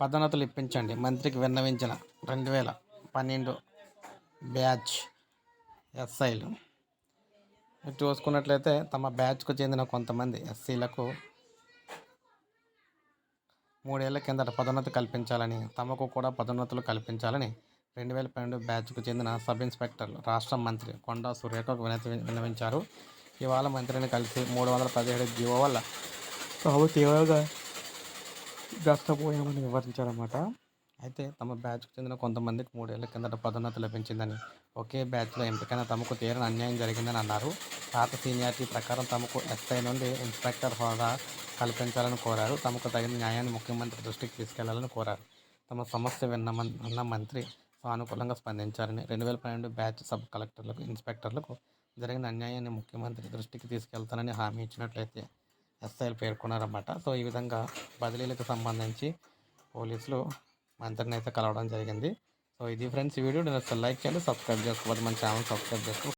పదోన్నతులు ఇప్పించండి. మంత్రికి విన్నవించిన రెండు వేల పన్నెండు బ్యాచ్ ఎస్ఐలు. మీరు చూసుకున్నట్లయితే తమ బ్యాచ్కు చెందిన కొంతమంది ఎస్సీలకు మూడేళ్ళ కిందట పదోన్నతి కల్పించాలని తమకు కూడా పదోన్నతులు కల్పించాలని రెండు వేల పన్నెండు బ్యాచ్కు చెందిన సబ్ ఇన్స్పెక్టర్లు రాష్ట్ర మంత్రి కొండా సురేఖకు వినతి విన్నవించారు. ఇవాళ మంత్రిని కలిసి మూడు వందల పదిహేడు జీవో వల్ల తాము తీవ్రంగా గస్తపోయామని వివరించారన్నమాట. అయితే తమ బ్యాచ్కు చెందిన కొంతమందికి మూడేళ్ళ కిందట పదోన్నతి లభించిందని ఒకే బ్యాచ్లో ఎంపికైన తమకు తీరని అన్యాయం జరిగిందని అన్నారు. పాత సీనియారిటీ ప్రకారం తమకు ఎస్ఐ నుండి ఇన్స్పెక్టర్ హోదా కల్పించాలని కోరారు. తమకు తగిన న్యాయాన్ని ముఖ్యమంత్రి దృష్టికి తీసుకెళ్ళాలని కోరారు. తమ సమస్య విన్న మం- విన్న మంత్రి సానుకూలంగా స్పందించారని రెండు వేల పన్నెండు బ్యాచ్ సబ్ కలెక్టర్లకు ఇన్స్పెక్టర్లకు జరిగిన అన్యాయాన్ని ముఖ్యమంత్రి దృష్టికి తీసుకెళ్తానని హామీ ఇచ్చినట్లయితే ఎస్ఐలు పేర్కొన్నారన్నమాట సో ఈ విధంగా బదిలీలకు సంబంధించి పోలీసులు మంత్రిని అయితే కలవడం జరిగింది. సో ఇది ఫ్రెండ్స్ ఈ వీడియో. నేను లైక్ చేయండి సబ్స్క్రైబ్ చేసుకోవద్దు మన ఛానల్ సబ్స్క్రైబ్ చేసుకో.